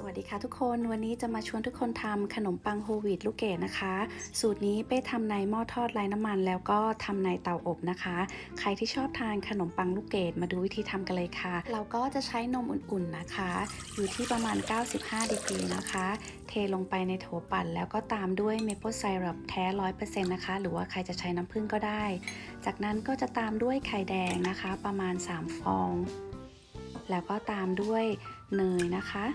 สวัสดีค่ะทุกคนวันนี้จะมาชวนทุกคนทำขนมปังโฮลวีตลูกเกดนะคะ สูตรนี้เป้ทำในหม้อทอดไร้น้ำมันแล้วก็ทำในเตาอบนะคะ ใครที่ชอบทานขนมปังลูกเกดมาดูวิธีทำกันเลยค่ะ เราก็จะใช้นมอุ่นๆนะคะ อยู่ที่ประมาณ 95ดีกรีนะคะ เทลงไปในโถปั่นแล้วก็ตามด้วยเมเปิลไซรัปแท้100%นะคะ หรือว่าใครจะใช้น้ำผึ้งก็ได้ จากนั้นก็จะตามด้วยไข่แดงนะคะ ประมาณ 3 ฟอง แล้วก็ตามด้วยเนยนะคะ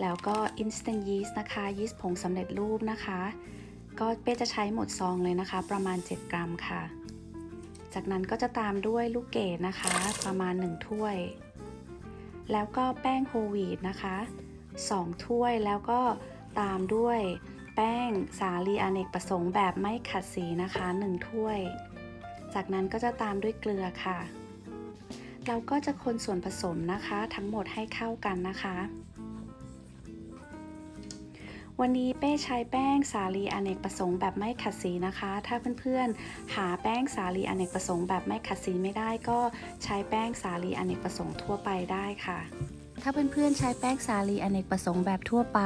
แล้วก็ instant yeast นะคะยีสต์ผงสำเร็จรูปนะคะ ก็เป้จะใช้หมดซองเลยนะคะ ประมาณ 7 กรัมค่ะ จากนั้นก็จะตามด้วยลูกเกดนะคะ ประมาณ 1 ถ้วย แล้วก็แป้งโฮลวีตนะคะ 2 ถ้วยแล้วก็ตามด้วยแป้งสาลีอเนกประสงค์แบบไม่ขัดสีนะคะ 1 ถ้วย จากนั้นก็จะตามด้วยเกลือค่ะ เราก็จะคนส่วนผสมนะคะ ทั้งหมดให้เข้ากันนะคะ วันนี้เป้ใช้แป้งสาลีอเนกประสงค์แบบไม่ขัดสีนะคะ ถ้าเพื่อนๆ หาแป้งสาลีอเนกประสงค์แบบไม่ขัดสีไม่ได้ก็ใช้แป้งสาลีอเนกประสงค์ทั่วไปได้ค่ะ ถ้าเพื่อนๆใช้แป้งสาลีอเนกประสงค์แบบทั่วไป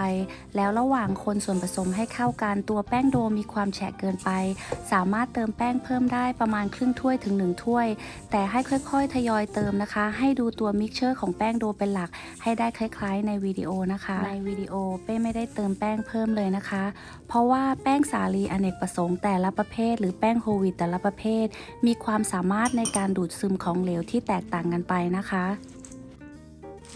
แล้วระหว่างคนส่วนผสมให้เข้ากันตัวแป้งโดมีความแฉะเกินไป สามารถเติมแป้งเพิ่มได้ประมาณครึ่งถ้วยถึง 1 ถ้วย แต่ให้ค่อยๆ ทยอยเติมนะคะ ให้ดูตัวมิกเชอร์ของแป้งโดเป็นหลัก ให้ได้คล้ายๆ ในวิดีโอนะคะ ในวิดีโอเป้ไม่ได้เติมแป้งเพิ่มเลยนะคะ เพราะว่าแป้งสาลีอเนกประสงค์แต่ละประเภท หรือแป้งโฮวีตแต่ละประเภท มีความสามารถในการดูดซึมของเหลวที่แตกต่างกันไปนะคะ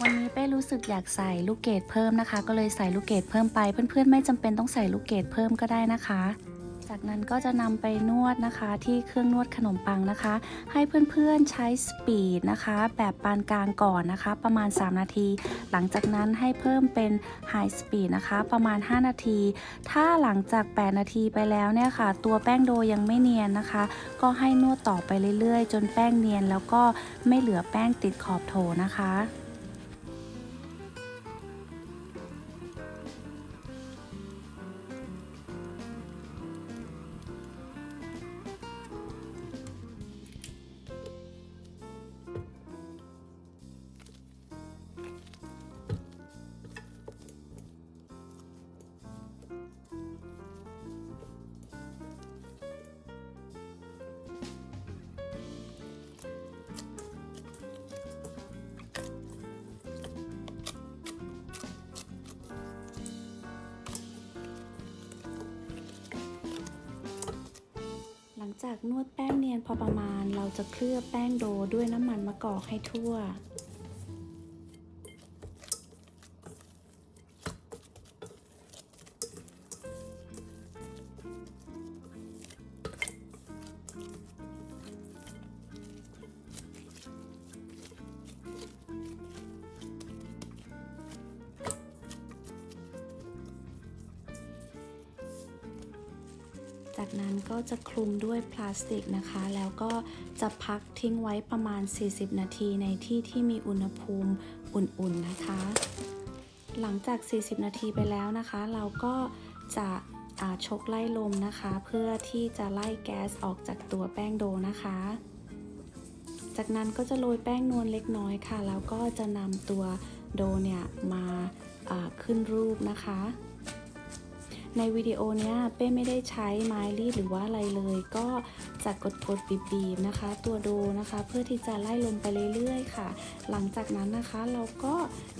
วันนี้เป้รู้สึกอยากใส่ลูกเกดเพิ่มนะคะ ก็เลยใส่ลูกเกดเพิ่มไปเพื่อนๆ ไม่จำเป็นต้องใส่ลูกเกดเพิ่มก็ได้นะคะ จากนั้นก็จะนำไปนวดนะคะ ที่เครื่องนวดขนมปังนะคะ ให้เพื่อนๆใช้สปีดนะคะ แบบปานกลางก่อนนะคะ ประมาณ 3 นาที หลังจากนั้นให้เพิ่มเป็นไฮสปีดนะคะ ประมาณ 5 นาที ถ้าหลังจาก 8 นาทีไปแล้วเนี่ยค่ะ ตัวแป้งโดยังไม่เนียนนะคะ ก็ให้นวดต่อไปเรื่อยๆ จนแป้งเนียนแล้วก็ไม่เหลือแป้งติดขอบโถนะคะ จากนวดแป้งเนียนพอประมาณ เราจะเคลือบแป้งโดด้วยน้ำมันมะกอกให้ทั่ว จากนั้นก็จะคลุมด้วยพลาสติกนะคะ แล้วก็จะพักทิ้งไว้ประมาณ 40 นาทีในที่ที่มีอุณหภูมิอุ่นๆนะคะ หลังจาก 40 นาทีไปแล้วนะคะ เราก็จะชกไล่ลมนะคะ เพื่อที่จะไล่แก๊สออกจากตัวแป้งโดนะคะ จากนั้นก็จะโรยแป้งนวลเล็กน้อยค่ะ แล้วก็จะนำตัวโดเนี่ยมาขึ้นรูปนะคะ ในวิดีโอเนี้ยเป้ไม่ได้ใช้ไม้รีดหรือว่าอะไรเลย ก็จะกดกดบีบบีบๆนะคะ ตัวโดนะคะ เพื่อที่จะไล่ลงไปเรื่อยๆค่ะ หลังจากนั้นนะคะเราก็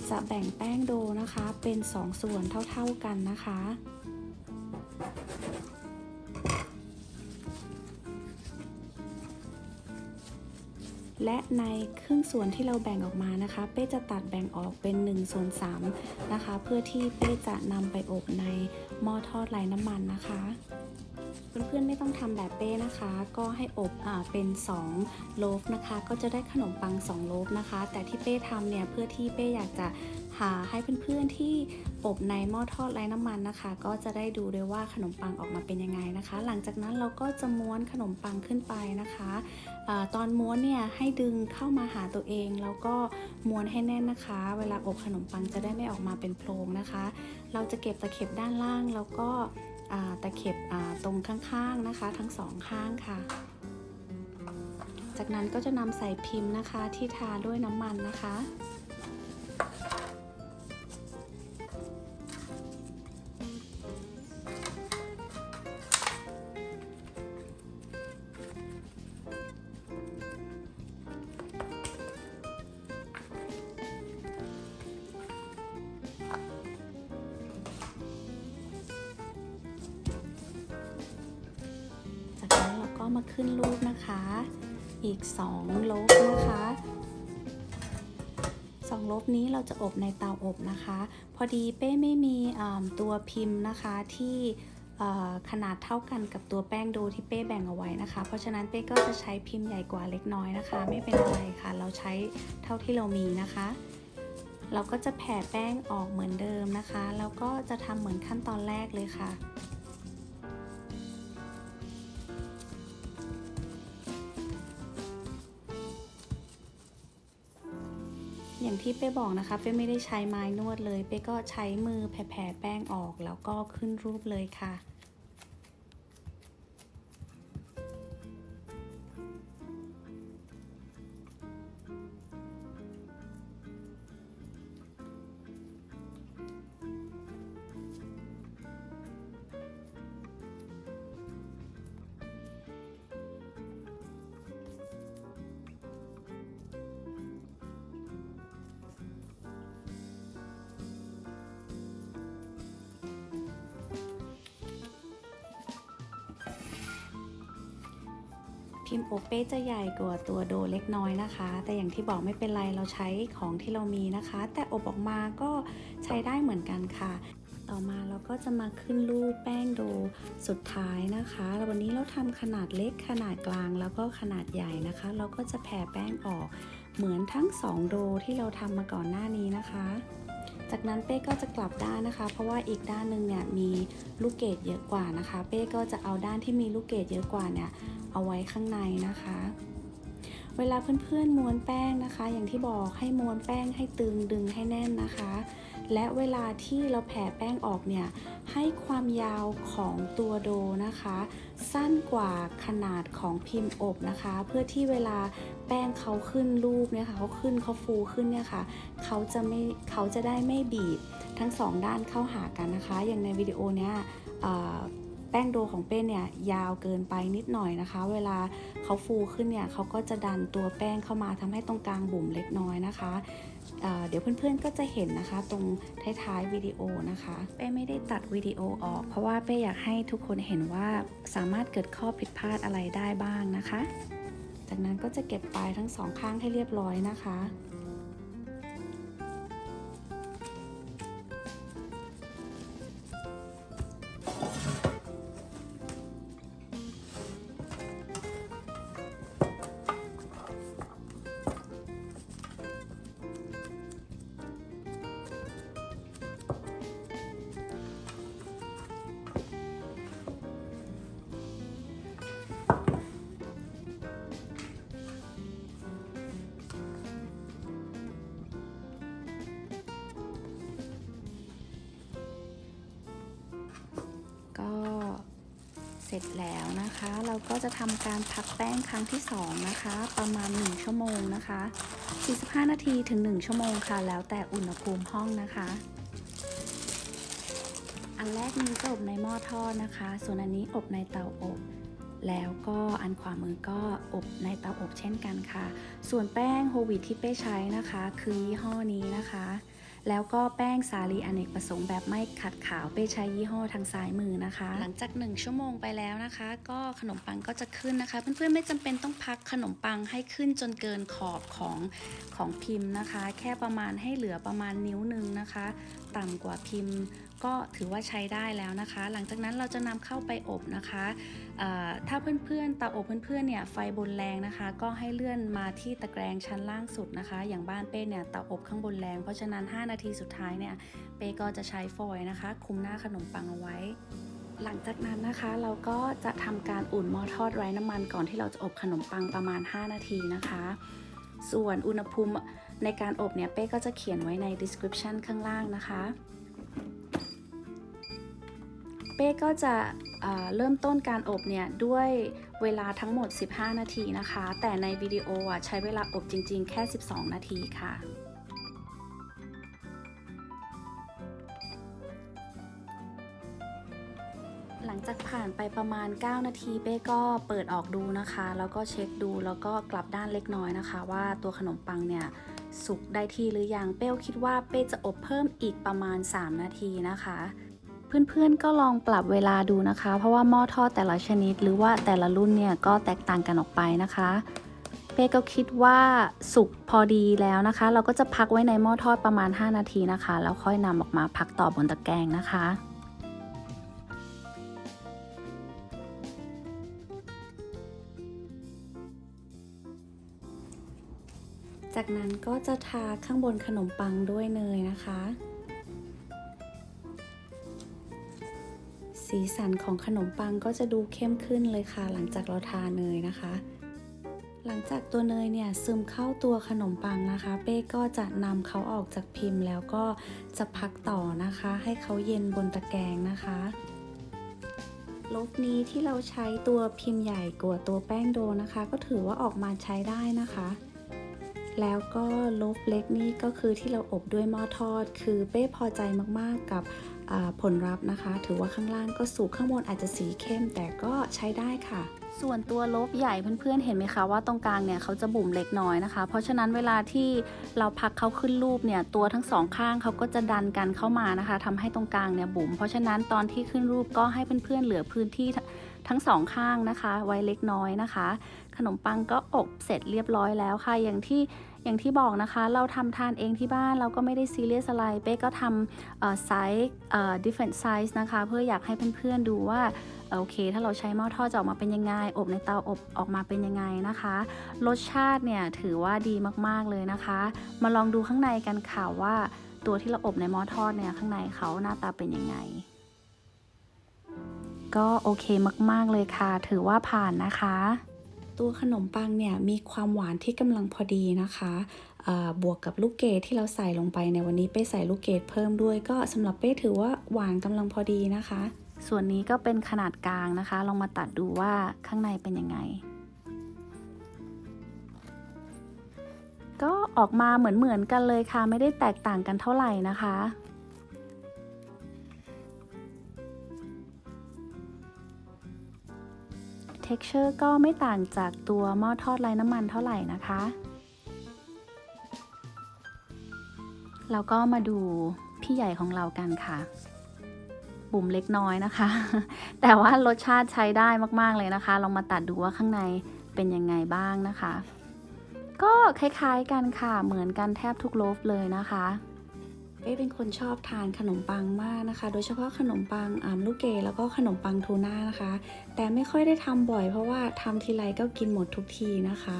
จะแบ่งแป้งโดนะคะเป็น 2 ส่วนเท่าๆกันนะคะ และในครึ่งส่วนที่เราแบ่งออกมานะคะ เป้จะตัดแบ่งออกเป็น1ส่วน3นะคะ เพื่อที่เป้จะนำไปอบในหม้อทอดไร้น้ำมันนะคะเพื่อนๆไม่ต้องทำแบบเป้นะคะ ก็ให้อบอเป็น 2 โลฟนะคะ ก็จะได้ขนมปัง 2 โลฟนะคะ แต่ที่เป้ทำเนี่ยเพื่อที่เป้อยากจะ หาให้เพื่อนๆที่อบในหม้อทอดไร้น้ำมันนะคะ ก็จะได้ดูด้วยว่าขนมปังออกมาเป็นยังไงนะคะ หลังจากนั้นเราก็จะม้วนขนมปังขึ้นไปนะคะอตอนม้วนเนี่ยให้ดึงเข้ามาหาตัวเอง แล้วก็ม้วนให้แน่นนะคะ เวลาอบขนมปังจะได้ไม่ออกมาเป็นโพรงนะคะ เราจะเก็บตะเข็บด้านล่างแล้วก็ตะเข็บตรงข้างๆนะคะ ทั้งสองข้างค่ะจากนั้นก็จะนำใส่พิมพ์นะคะที่ทาด้วยน้ำมันนะคะ ขึ้นรูปนะคะ อีก 2 ลบนะคะสองลบนี้เราจะอบในเตาอบนะคะ พอดีเป้ไม่มีตัวพิมพ์นะคะที่ขนาดเท่ากันกับตัวแป้งโดที่เป้แบ่งเอาไว้นะคะ เพราะฉะนั้นเป้ก็จะใช้พิมพ์ใหญ่กว่าเล็กน้อยนะคะ ไม่เป็นอะไรค่ะ เราใช้เท่าที่เรามีนะคะ เราก็จะแผ่แป้งออกเหมือนเดิมนะคะ แล้วก็จะทำเหมือนขั้นตอนแรกเลยค่ะ อย่างที่เป้บอกนะคะเป้ไม่ได้ใช้ไม้นวดเลย เป้ก็ใช้มือแผ่แป้งออกแล้วก็ขึ้นรูปเลยค่ะ พิมพ์โอเป้จะใหญ่กว่าตัวโดเล็กน้อยนะคะ แต่อย่างที่บอกไม่เป็นไรเราใช้ของที่เรามีนะคะ แต่อบออกมาก็ใช้ได้เหมือนกันค่ะ ต่อมาเราก็จะมาขึ้นรูปแป้งโดสุดท้ายนะคะววันนี้เราทำขนาดเล็กขนาดกลางแล้วก็ขนาดใหญ่นะคะ เราก็จะแผ่แป้งออกเหมือนทั้งสองโดที่เราทำมาก่อนหน้านี้นะคะ จากนั้นเป้ก็จะกลับด้านนะคะ เพราะว่าอีกด้านหนึ่งเนี่ยมีลูกเกดเยอะกว่านะคะ เป้ก็จะเอาด้านที่มีลูกเกดเยอะกว่าเนี่ยเอาไว้ข้างในนะคะ เวลาเพื่อนๆม้วนแป้งนะคะ อย่างที่บอกให้ม้วนแป้งให้ตึงดึงให้แน่นนะคะ และเวลาที่เราแผ่แป้งออกเนี่ยให้ความยาวของตัวโดนะคะ สั้นกว่าขนาดของพิมพ์อบนะคะ เพื่อที่เวลา แป้งเขาขึ้นรูปเนี่ยค่ะเขาขึ้นเขาฟูขึ้นเนี่ยค่ะเขาจะไม่เขาจะได้ไม่บีบทั้งสองด้านเข้าหากันนะคะ อย่างในวิดีโอเนี้ยแป้งโดของเป้เนี่ยยาวเกินไปนิดหน่อยนะคะ เวลาเขาฟูขึ้นเนี่ยเขาก็จะดันตัวแป้งเข้ามาทำให้ตรงกลางบุ๋มเล็กน้อยนะคะเเดี๋ยวเพื่อนๆก็จะเห็นนะคะ ตรงท้ายๆวิดีโอนะคะ เป้ไม่ได้ตัดวิดีโอออก เพราะว่าเป้อยากให้ทุกคนเห็นว่าสามารถเกิดข้อผิดพลาดอะไรได้บ้างนะคะ จากนั้นก็จะเก็บปลายทั้งสองข้างให้เรียบร้อยนะคะ สร็จแล้วนะคะ เราก็จะทำการพักแป้งครั้งที่2นะคะ ประมาณ 1 ชั่วโมงนะคะ 45 นาทีถึง 1 ชั่วโมงค่ะ แล้วแต่อุณหภูมิห้องนะคะ อันแรกนี้จะอบในหม้อทอดนะคะ ส่วนอันนี้อบในเตาอบ แล้วก็อันขวามือก็อบในเตาอบเช่นกันค่ะ ส่วนแป้งโฮวีตที่เป้ใช้นะคะ คือยี่ห้อนี้นะคะ แล้วก็แป้งสาลีอเนกประสงค์แบบไม่ขัดขาวเป้ใช้ยี่ห้อทางซ้ายมือนะคะ หลังจาก 1 ชั่วโมงไปแล้วนะคะ ก็ขนมปังก็จะขึ้นนะคะ เพื่อนๆไม่จำเป็นต้องพักขนมปังให้ขึ้นจนเกินขอบของของพิมพ์นะคะ แค่ประมาณให้เหลือประมาณนิ้วหนึ่งนะคะ ต่ำกว่าพิมพ์ ก็ถือว่าใช้ได้แล้วนะคะ หลังจากนั้นเราจะนำเข้าไปอบนะคะถ้าเพื่อนๆเตาอบเพื่อนๆเนี่ยไฟบนแรงนะคะ ก็ให้เลื่อนมาที่ตะแกรงชั้นล่างสุดนะคะ อย่างบ้านเป้เนี่ยเตาอบข้างบนแรง เพราะฉะนั้น 5 นาทีสุดท้ายเนี่ยเป้ก็จะใช้ฟอยล์นะคะ คุมหน้าขนมปังเอาไว้หลังจากนั้นนะคะเราก็จะทำการอุ่นหม้อทอดไร้น้ำมันก่อนที่เราจะอบขนมปังประมาณ 5 นาทีนะคะ ส่วนอุณหภูมิในการอบเนี่ยเป้ก็จะเขียนไว้ใน description ข้างล่างนะคะ ป้ก็จะเริ่มต้นการอบเนี่ยด้วยเวลาทั้งหมด 15 นาทีนะคะ แต่ในวิดีโออะใช้เวลาอบจริง ๆ แค่ 12 นาทีค่ะหลังจากผ่านไปประมาณ 9 นาทีเป้ก็เปิดออกดูนะคะ แล้วก็เช็คดูแล้วก็กลับด้านเล็กน้อยนะคะ ว่าตัวขนมปังเนี่ยสุกได้ที่หรือยังเป้คิดว่าเป้จะอบเพิ่มอีกประมาณ 3 นาทีนะคะ เพื่อนๆก็ลองปรับเวลาดูนะคะ เพราะว่าหม้อทอดแต่ละชนิด หรือว่าแต่ละรุ่นเนี่ยก็แตกต่างกันออกไปนะคะเป้ก็คิดว่าสุกพอดีแล้วนะคะ เราก็จะพักไว้ในหม้อทอดประมาณ 5 นาทีนะคะ แล้วค่อยนำออกมาพักต่อบนตะแกรงนะคะจากนั้นก็จะทาข้างบนขนมปังด้วยเนยนะคะ สีสันของขนมปังก็จะดูเข้มขึ้นเลยค่ะ หลังจากเราทาเนยนะคะ หลังจากตัวเนยเนี่ยซึมเข้าตัวขนมปังนะคะ เป้ก็จะนำเขาออกจากพิมพ์ แล้วก็จะพักต่อนะคะ ให้เขาเย็นบนตะแกรงนะคะลบนี้ที่เราใช้ตัวพิมพ์ใหญ่กว่าตัวแป้งโดนะคะ ก็ถือว่าออกมาใช้ได้นะคะ แล้วก็ลบเล็กนี่ก็คือที่เราอบด้วยหม้อทอด คือเป้พอใจมากๆกับ ผลลัพธ์นะคะ ถือว่าข้างล่างก็สุกข้างบนอาจจะสีเข้มแต่ก็ใช้ได้ค่ะส่วนตัวลบใหญ่เพื่อนๆ เห็นไหมคะว่าตรงกลางเนี่ยเขาจะบุ๋มเล็กน้อยนะคะ เพราะฉะนั้นเวลาที่เราพักเขาขึ้นรูปเนี่ยตัวทั้งสองข้างเขาก็จะดันกันเข้ามานะคะทำให้ตรงกลางเนี่ยบุ๋มเพราะฉะนั้นตอนที่ขึ้นรูปก็ให้เพื่อนๆ เหลือพื้นที่ทั้งสองข้างนะคะ ไว้เล็กน้อยนะคะ ขนมปังก็อบเสร็จเรียบร้อยแล้วค่ะอย่างที่ อย่างที่บอกนะคะเราทำทานเองที่บ้านเราก็ไม่ได้ซีเรียสอะไร เป้ก็ทำไซส์ different size นะคะ เพื่ออยากให้เพื่อนๆดูว่าโอเค ถ้าเราใช้หม้อทอดจะออกมาเป็นยังไง อบในเตาอบออกมาเป็นยังไงนะคะ รสชาติเนี่ยถือว่าดีมากๆเลยนะคะ มาลองดูข้างในกันค่ะว่าตัวที่เราอบในหม้อทอดเนี่ยข้างในเขาหน้าตาเป็นยังไง ก็โอเคมากๆเลยค่ะ ถือว่าผ่านนะคะ ตัวขนมปังเนี่ยมีความหวานที่กำลังพอดีนะคะบวกกับลูกเกดที่เราใส่ลงไปในวันนี้เป้ใส่ลูกเกดเพิ่มด้วย ก็สำหรับเป้ถือว่าหวานกำลังพอดีนะคะ ส่วนนี้ก็เป็นขนาดกลางนะคะ ลองมาตัดดูว่าข้างในเป็นยังไง ก็ออกมาเหมือนเหมือนๆกันเลยค่ะ ไม่ได้แตกต่างกันเท่าไหร่นะคะ texture ก็ไม่ต่างจากตัวหม้อทอดไร้น้ำมันเท่าไหร่นะคะเราก็มาดูพี่ใหญ่ของเรากันค่ะ บุ๋มเล็กน้อยนะคะ แต่ว่ารสชาติใช้ได้มากๆเลยนะคะ ลองมาตัดดูว่าข้างในเป็นยังไงบ้างนะคะ ก็คล้ายๆกันค่ะ เหมือนกันแทบทุกโลฟเลยนะคะ เป้เป็นคนชอบทานขนมปังมากนะคะ โดยเฉพาะขนมปังอ่าลูกเกดแล้วก็ขนมปังทูน่านะคะ แต่ไม่ค่อยได้ทำบ่อยเพราะว่าทำทีไรก็กินหมดทุกทีนะคะ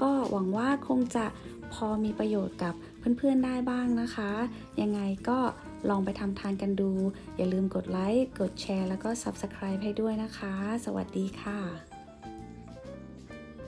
ก็หวังว่าคงจะพอมีประโยชน์กับเพื่อนๆได้บ้างนะคะ ยังไงก็ลองไปทำทานกันดู อย่าลืมกดไลค์ กดแชร์ แล้วก็ Subscribe ให้ด้วยนะคะ สวัสดีค่ะ